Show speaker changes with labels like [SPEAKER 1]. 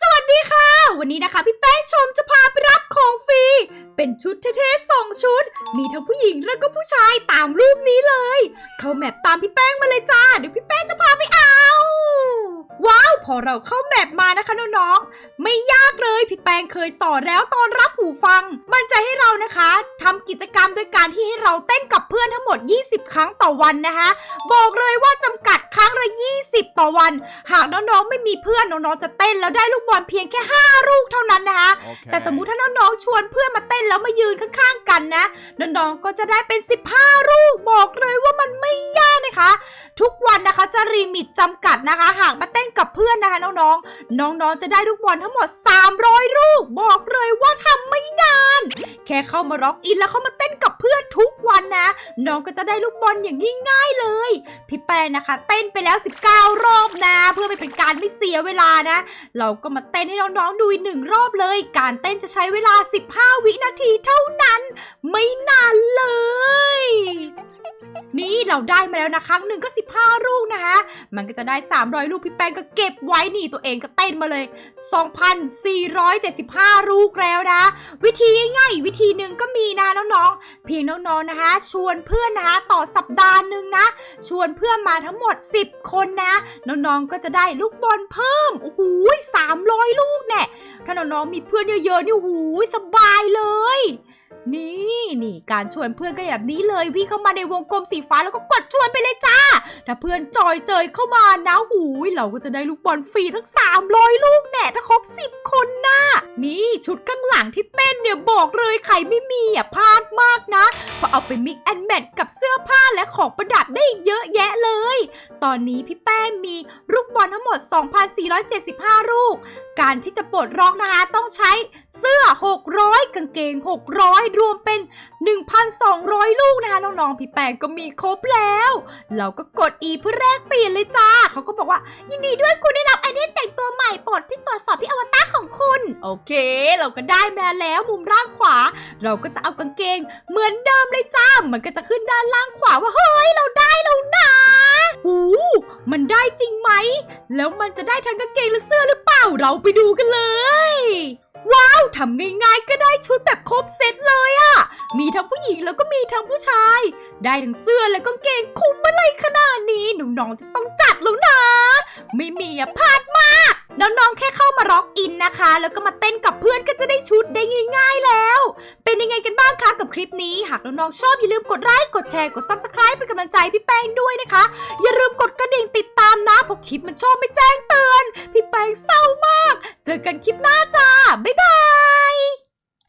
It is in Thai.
[SPEAKER 1] สวัสดีค่ะ วันนี้นะคะพี่แป้งชมจะพาไปรับของฟรี เป็นชุดเท่ๆสองชุด มีทั้งผู้หญิงแล้วก็ผู้ชายตามรูปนี้เลย เข้าแมปตามพี่แป้งมาเลยจ้า เดี๋ยวพี่แป้งจะพาไป พอเราเข้าแมปมานะคะน้องๆ ไม่ยากเลยพี่แป้งเคยสอนแล้วตอนรับหูฟัง มันจะให้เรานะคะทำกิจกรรมโดยการที่ให้เราเต้นกับเพื่อนทั้งหมด 20 ครั้งต่อวันนะคะ บอกเลยว่าจำกัดครั้งละ 20 ต่อวัน หากน้องๆ ไม่มีเพื่อนน้องๆ จะเต้นแล้วได้ลูกบอลเพียงแค่ 5 ลูกเท่านั้นนะคะ
[SPEAKER 2] Okay.
[SPEAKER 1] แต่สมมุติถ้าน้องๆ ชวนเพื่อนมาเต้นแล้วมายืนข้างๆ กันนะ น้องๆ ก็จะได้เป็น 15 ลูก บอกเลยว่ามันไม่ยากนะคะ ทุกวันนะคะจะรีมิตจำกัดนะคะ หากมาเต้นกับเพื่อนนะคะน้องๆ น้องๆ จะได้ลูกบอลทั้งหมด 300 ลูก บอกเลยว่าทำไม่นาน แค่เข้ามาร็อกอินแล้วเข้ามาเต้นกับเพื่อนทุกวันนะ น้องก็จะได้ลูกบอลอย่างง่ายๆเลย พี่แป้นะคะ เต้นไปแล้ว 19 รอบนะ อไม่เป็นการไม่เสียเวลานะ เราก็มาเต้นให้น้องๆดูอีกหนึ่งรอบเลย การเต้นจะใช้เวลา 15 วินาทีเท่านั้น ไม่นานเลย นี่เราได้มาแล้วนะครั้งหนึ่งก็ 15 ลูกนะคะ มันก็จะได้ 300 ลูกพี่แป้งก็เก็บไว้นี่ตัวเองก็เต้นมาเลย 2,475 ลูกแล้วนะ วิธีง่ายๆวิธีหนึ่งก็มีนะน้องๆเพียงน้องๆนะคะ ชวนเพื่อนนะคะต่อสัปดาห์หนึ่งนะ ชวนเพื่อนมาทั้งหมด 10 คนนะ น้องๆก็จะได้ลูกบอลเพิ่ม โอ้โหสามร้อยลูกแน่ ถ้าน้องๆมีเพื่อนเยอะๆนี่โอ้โหสบายเลยนี่นี่การชวนเพื่อนก็แบบนี้เลยวิ่งเข้ามาในวงกลมสีฟ้าแล้วก็กดชวนไปเลยจ้า ถ้าเพื่อนจอยเจยเข้ามานะหูยเราก็จะได้ลูกบอลฟรีทั้ง 300 ลูกแน่ถ้าครบ 10 คนนะนี่ชุดข้างหลังที่เต้นเนี่ยบอกเลยใครไม่มีอะพลาดมากนะเพราะเอาไปมิกแอนแมทกับเสื้อผ้าและของประดับได้เยอะแยะเลย ตอนนี้พี่แป้งมีลูกบอลทั้งหมด 2,475 ลูก การที่จะปลดล็อกนะคะต้องใช้เสื้อ 600 กางเกง 600รวมเป็น 1,200 ลูกนะคะน้องๆพี่แปงก็มีครบแล้ว เราก็กด E เพื่อแลกเปลี่ยนเลยจ้าเขาก็บอกว่า ยินดีด้วยคุณได้รับไอเทมแต่งตัวใหม่ปรดที่ตรวจสอบที่อวตารของคุณ โอเค เราก็ได้มาแล้วมุมล่างขวา เราก็จะเอากางเกง เหมือนเดิมเลยจ้ามันก็จะขึ้นด้านล่างขวาว่าเฮ้ยเราได้แล้วนะหูมันได้จริงไหม แล้วมันจะได้ทั้งกางเกงและเสื้อหรือเปล่าเราไปดูกันเลย ว้าวทำง่ายๆก็ได้ชุดแบบครบเซตเลยอะมีทั้งผู้หญิงแล้วก็มีทั้งผู้ชาย ได้ทั้งเสื้อและก็เกงคุ้มอะไรขนาดนี้หน้องๆจะต้องจัดแล้วนะ ไม่มีอะพลาดมาก น้องๆแค่เข้ามาร็อกอินนะคะ แล้วก็มาเต้นกับเพื่อนก็จะได้ชุดได้ง่าย ๆแล้ว เป็นยังไงกันบ้างคะกับคลิปนี้ หากน้องๆชอบอย่าลืมกดไลค์กดแชร์กด subscribe เป็นกำลังใจพี่แป้งด้วยนะคะ อย่าลืมกดกระดิ่งติดตามนะเพราะคลิปมันชอบไม่แจ้งเตือน พี่แป้งเศร้ามาก เจอกันคลิปหน้าจ้าบ๊ายบาย